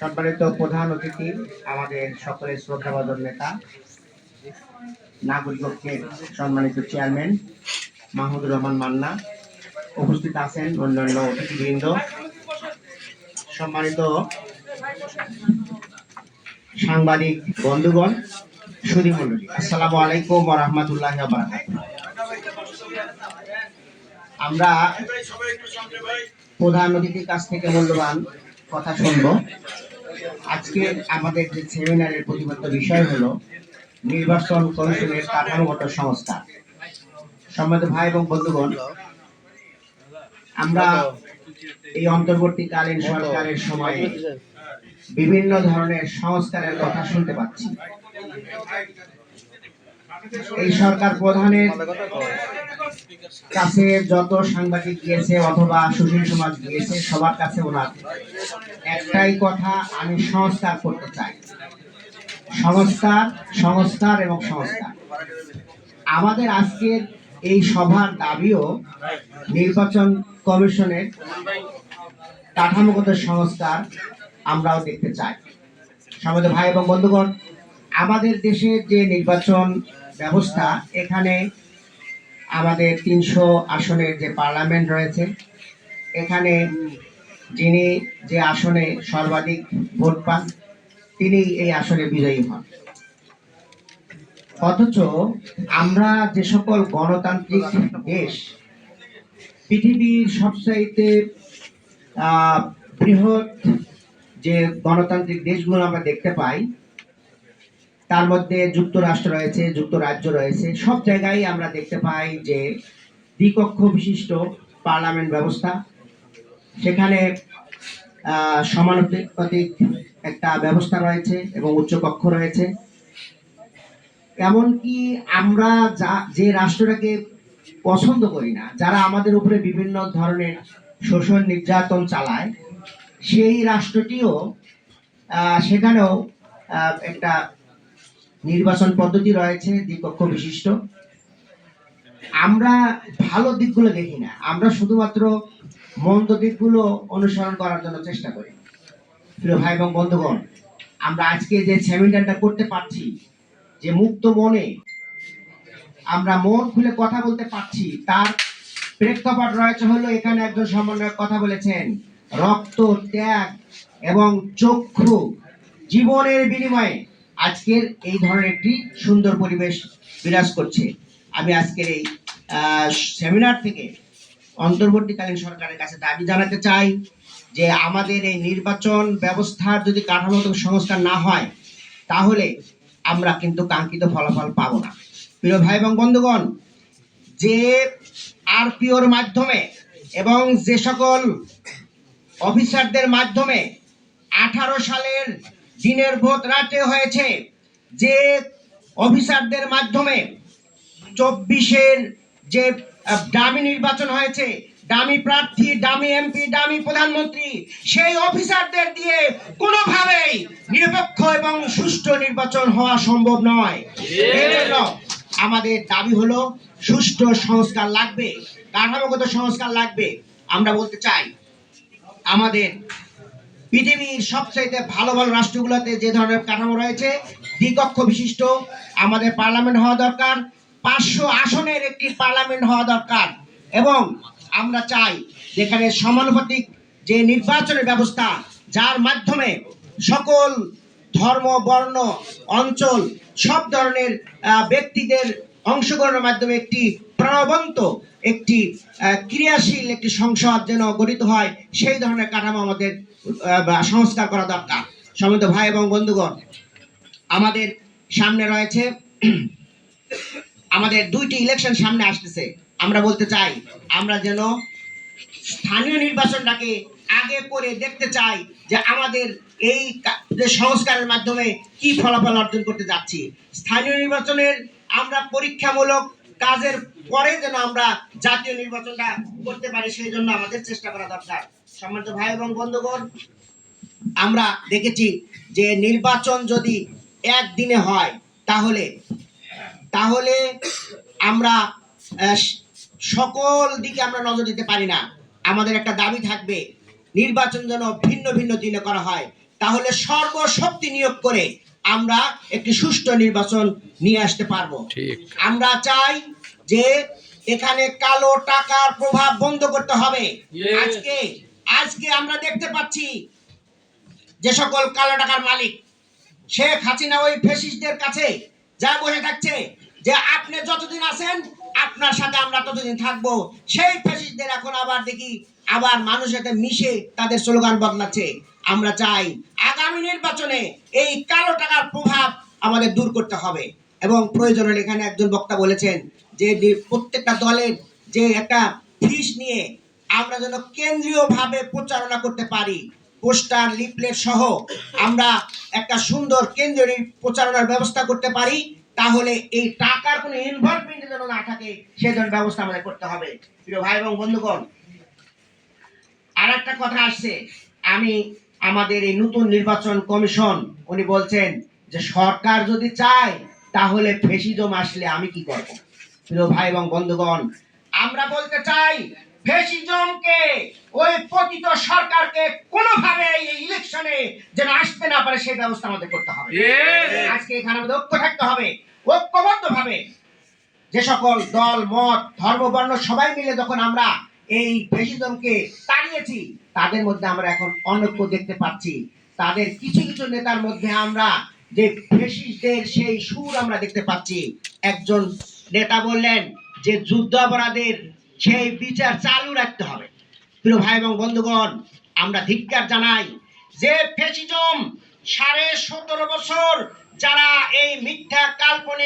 সম্মানিত প্রধান অতিথি, আমাদের সকলের শ্রদ্ধাবাদর নেতা, নাগরিক ঐক্যের সম্মানিত চেয়ারম্যান মাহমুদুর রহমান মান্না, উপস্থিত আছেন অন্যান্য অতিথিবৃন্দ। সম্মানিত সাংবাদিক বন্ধুগণ, সুধী মন্ডলী আসসালামু আলাইকুম রাহমাতুল্লাহি আমরা প্রধান অতিথির কাছ থেকে মূল্যবান কথা শুনব। আজকে আমাদের যে সেমিনারের প্রতিপাদ্য বিষয় হলো নির্বাচন কমিশনের কাঠামোগত সংস্কার সম্মানিত ভাই এবং বন্ধুগণ, আমরা এই অন্তর্বর্তীকালীন সরকারের সময়ে বিভিন্ন ধরনের সংস্কারের কথা শুনতে পাচ্ছি। এই সরকার প্রধানের কাছে যত সাংবাদিক গিয়েছে অথবা সুশীল সমাজ গিয়েছে, সবার কাছে ওনার। একটাই কথা, আমি সংস্কার করতে চাই। সংস্কার সংস্কার এবং সংস্কার। আমাদের আজকের এই সভার দাবিও নির্বাচন কমিশনের কাঠামোগত সংস্কার আমরাও দেখতে চাই। সমাজের ভাই এবং বন্ধুগণ, আমাদের দেশের যে নির্বাচন ব্যবস্থা, এখানে আমাদের তিনশো আসনের যে পার্লামেন্ট রয়েছে, এখানে যিনি যে আসনে সর্বাধিক ভোট পান, তিনি এই আসনে বিজয়ী হন। অথচ আমরা যে সকল গণতান্ত্রিক দেশ, পৃথিবীর সবচাইতে বৃহৎ যে গণতান্ত্রিক দেশগুলো আমরা দেখতে পাই তার মধ্যে যুক্তরাষ্ট্র রয়েছে, যুক্তরাজ্য রয়েছে। সব জায়গায় আমরা দেখতে পাই যে দ্বিকক্ষ বিশিষ্ট পার্লামেন্ট ব্যবস্থা, সেখানে সমানুপাতিক একটা ব্যবস্থা রয়েছে এবং উচ্চকক্ষ রয়েছে। এমনকি আমরা যা, যে রাষ্ট্রটাকে পছন্দ করি না, যারা আমাদের উপরে বিভিন্ন ধরনের শোষণ নির্যাতন চালায়, সেই রাষ্ট্রটিও সেখানেও একটা নির্বাচন পদ্ধতি রয়েছে দ্বিকক্ষ বিশিষ্ট। আমরা ভালো দিকগুলো দেখি না। আমরা শুধুমাত্র মন্দ দিকগুলো অনুসরণ করার জন্য চেষ্টা করি। প্রিয় ভাই এবং বন্ধুগণ আমরা আজকে যে সেমিনারটা করতে পারছি যে মুক্ত মনে আমরা মন খুলে কথা বলতে পারছি তার প্রেক্ষাপট রয়েছে হলো এখানে একজন সমন্বয়ক কথা বলেছেন রক্ত ত্যাগ এবং চক্ষু জীবনের বিনিময়ে আজকের এই ধরনের একটি সুন্দর পরিবেশ বিরাজ করছে। আমি আজকের এই সেমিনার থেকে অন্তর্বর্তীকালীন সরকারের কাছে দাবি জানাতে চাই যে আমাদের এই নির্বাচন ব্যবস্থার যদি কাঠামোগত সংস্কার না হয়, তাহলে আমরা কিন্তু কাঙ্ক্ষিত ফলাফল পাবো না। প্রিয় ভাই এবং বন্ধুগণ, যে আরপিওর মাধ্যমে এবং যে সকল অফিসারদের মাধ্যমে আঠারো সালের দিনের ভোট রাতে হয়েছে। যে অফিসারদের মাধ্যমে চব্বিশের যে ডামি নির্বাচন হয়েছে ডামি প্রার্থী ডামি এমপি ডামি প্রধানমন্ত্রী সেই অফিসারদের দিয়ে কোনোভাবেই নিরপেক্ষ এবং সুষ্ঠু নির্বাচন হওয়া সম্ভব নয়। আমাদের দাবি হলো সুষ্ঠু সংস্কার লাগবে। কাঠামোগত সংস্কার লাগবে। আমরা বলতে চাই আমাদের পৃথিবীর সবচাইতে ভালো ভালো রাষ্ট্রগুলোতে যে ধরনের কাঠামো রয়েছে, দ্বিকক্ষ বিশিষ্ট, আমাদের পার্লামেন্ট হওয়া দরকার, পাঁচশো আসনের একটি পার্লামেন্ট হওয়া দরকার। এবং আমরা চাই যেখানে সমানুপাতিক যে নির্বাচনের ব্যবস্থা, যার মাধ্যমে সকল ধর্ম, বর্ণ, অঞ্চল, সব ধরনের ব্যক্তিদের অংশগ্রহণের মাধ্যমে একটি প্রাণবন্ত একটি ক্রিয়াশীল একটি সংসদ যেন গঠিত হয়, সেই ধরনের কাঠামো আমাদের সংস্কার করা দরকার। সমিত ভাই এবং বন্ধুগণ, আমাদের সামনে রয়েছে, আমাদের দুইটি ইলেকশন সামনে আসতেছে। আমরা বলতে চাই, আমরা যেন স্থানীয় নির্বাচনটাকে আগে করে দেখতে চাই যে আমাদের এই সংস্কারের মাধ্যমে কি ফলাফল অর্জন করতে যাচ্ছি। স্থানীয় নির্বাচনের আমরা পরীক্ষামূলক কাজের পরে যেন আমরা জাতীয় নির্বাচনটা করতে পারি, সেই জন্য আমাদের চেষ্টা করা দরকার। সম্মানিত ভাই এবং বন্ধুগণ, আমরা দেখেছি যে নির্বাচন যদি একদিনে হয়, তাহলে তাহলে আমরা সকল দিকে আমরা নজর দিতে পারি না। আমাদের একটা দাবি থাকবে, নির্বাচন যেন ভিন্ন ভিন্ন দিনে করা হয়। তাহলে সর্বশক্তি নিয়োগ করে আমরা একটি সুষ্ঠু নির্বাচন নিয়ে আসতে পারব। আমরা চাই যে এখানে কালো টাকার প্রভাব বন্ধ করতে হবে। আজকে আজকে আমরা দেখতে পাচ্ছি যে সকল কালো টাকার মালিক শেখ হাসিনা ওই ফেসিস্টদের কাছে যা বসে থাকছে যে আপনি যতদিন আছেন আপনার সাথে আমরা ততদিন থাকব। সেই ফেসিস্টদের এখন আবার দেখি আবার মানুষের সাথে মিশে তাদের স্লোগান বদলাচ্ছে। আমরা চাই আগামী নির্বাচনে এই কালো টাকার প্রভাব আমাদের দূর করতে হবে। এবং প্রয়োজন এখানে একজন বক্তা বলেছেন যে প্রত্যেকটা দলের যে একটা ফিস নিয়ে আমরা যেন কেন্দ্রীয়ভাবে প্রচারণা করতে পারি। পোস্টার, লিফলেট সহ আমরা একটা সুন্দর কেন্দ্রীয় প্রচারণার ব্যবস্থা করতে পারি। তাহলে এই টাকার কোনো ইনভলভমেন্ট যেন না থাকে সেজন্য ব্যবস্থা আমাদের করতে হবে। প্রিয় ভাই এবং বন্ধুগণ আর একটা কথা আসছে। আমি আমাদের এই নতুন নির্বাচন কমিশন উনি বলছেন যে সরকার যদি চায় তাহলে ফেসিজম আসলে আমি কি করব? প্রিয় ভাই এবং বন্ধুগণ আমরা বলতে চাই ফেসিজমকে ওই পতিত সরকারকে কোনোভাবে এই ইলেকশনে যেন আসতে না পারে সেই ব্যবস্থা আমাদের করতে হবে। আজকে এখানে আমাদের ঐক্য থাকতে হবে। ঐক্যবদ্ধ ভাবে যে সকল দল মত ধর্ম বর্ণ সবাই মিলে যখন আমরা এই ফেসিজমকে তাড়িয়েছি তাদের মধ্যে আমরা এখন অনৈক্য দেখতে পাচ্ছি। তাদের কিছু কিছু নেতার মধ্যে আমরা যে ফেসিস্টদের সেই সুর আমরা দেখতে পাচ্ছি। একজন নেতা বললেন যে যুদ্ধ অপরাধের সেই বিচার চালু রাখতে হবে। প্রিয় ভাই এবং বন্ধুগণ, আমরা ধিক্কার জানাই যে ফেসিজম সাড়ে সতেরো বছর যারা এই মিথ্যা কাল্পনিক